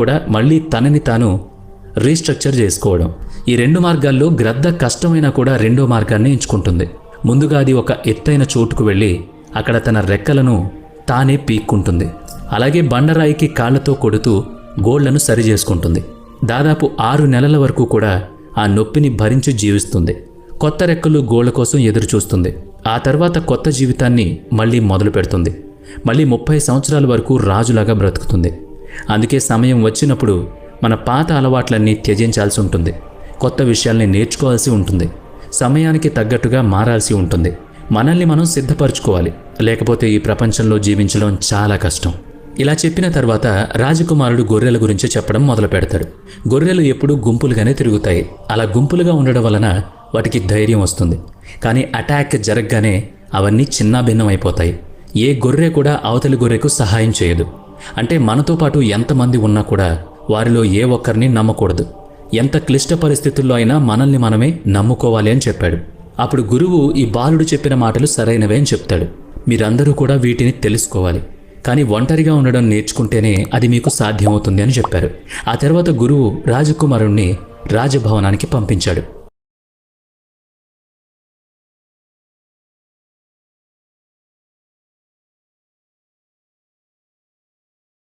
కూడా మళ్ళీ తనని తాను రీస్ట్రక్చర్ చేసుకోవడం. ఈ రెండు మార్గాల్లో గ్రద్ద కష్టమైనా కూడా రెండో మార్గాన్ని ఎంచుకుంటుంది. ముందుగా అది ఒక ఎత్తైన చోటుకు వెళ్ళి అక్కడ తన రెక్కలను తానే పీక్కుంటుంది. అలాగే బండరాయికి కాళ్ళతో కొడుతూ గోళ్ళను సరి చేసుకుంటుంది. దాదాపు ఆరు నెలల వరకు కూడా ఆ నొప్పిని భరించి జీవిస్తుంది. కొత్త రెక్కలు గోళ్ళ కోసం ఎదురు చూస్తుంది ఆ తర్వాత కొత్త జీవితాన్ని మళ్ళీ మొదలు పెడుతుంది మళ్ళీ ముప్పై సంవత్సరాల వరకు రాజులాగా బ్రతుకుతుంది. అందుకే సమయం వచ్చినప్పుడు మన పాత అలవాట్లన్నీ త్యజించాల్సి ఉంటుంది. కొత్త విషయాల్ని నేర్చుకోవాల్సి ఉంటుంది. సమయానికి తగ్గట్టుగా మారాల్సి ఉంటుంది. మనల్ని మనం సిద్ధపరచుకోవాలి. లేకపోతే ఈ ప్రపంచంలో జీవించడం చాలా కష్టం. ఇలా చెప్పిన తర్వాత రాజకుమారుడు గొర్రెల గురించి చెప్పడం మొదలు పెడతాడు. గొర్రెలు ఎప్పుడూ గుంపులుగానే తిరుగుతాయి. అలా గుంపులుగా ఉండడం వలన వాటికి ధైర్యం వస్తుంది. కానీ అటాక్ జరగగానే అవన్నీ చిన్నాభిన్నం అయిపోతాయి. ఏ గొర్రె కూడా అవతలి గొర్రెకు సహాయం చేయదు. అంటే మనతో పాటు ఎంతమంది ఉన్నా కూడా వారిలో ఏ ఒక్కరిని నమ్మకూడదు. ఎంత క్లిష్ట పరిస్థితుల్లో అయినా మనల్ని మనమే నమ్ముకోవాలి అని చెప్పాడు. అప్పుడు గురువు ఈ బాలుడు చెప్పిన మాటలు సరైనవే అని చెప్తాడు. మీరందరూ కూడా వీటిని తెలుసుకోవాలి. కానీ ఒంటరిగా ఉండడం నేర్చుకుంటేనే అది మీకు సాధ్యమవుతుంది అని చెప్పారు. ఆ తర్వాత గురువు రాజకుమారుణ్ణి రాజభవనానికి పంపించాడు.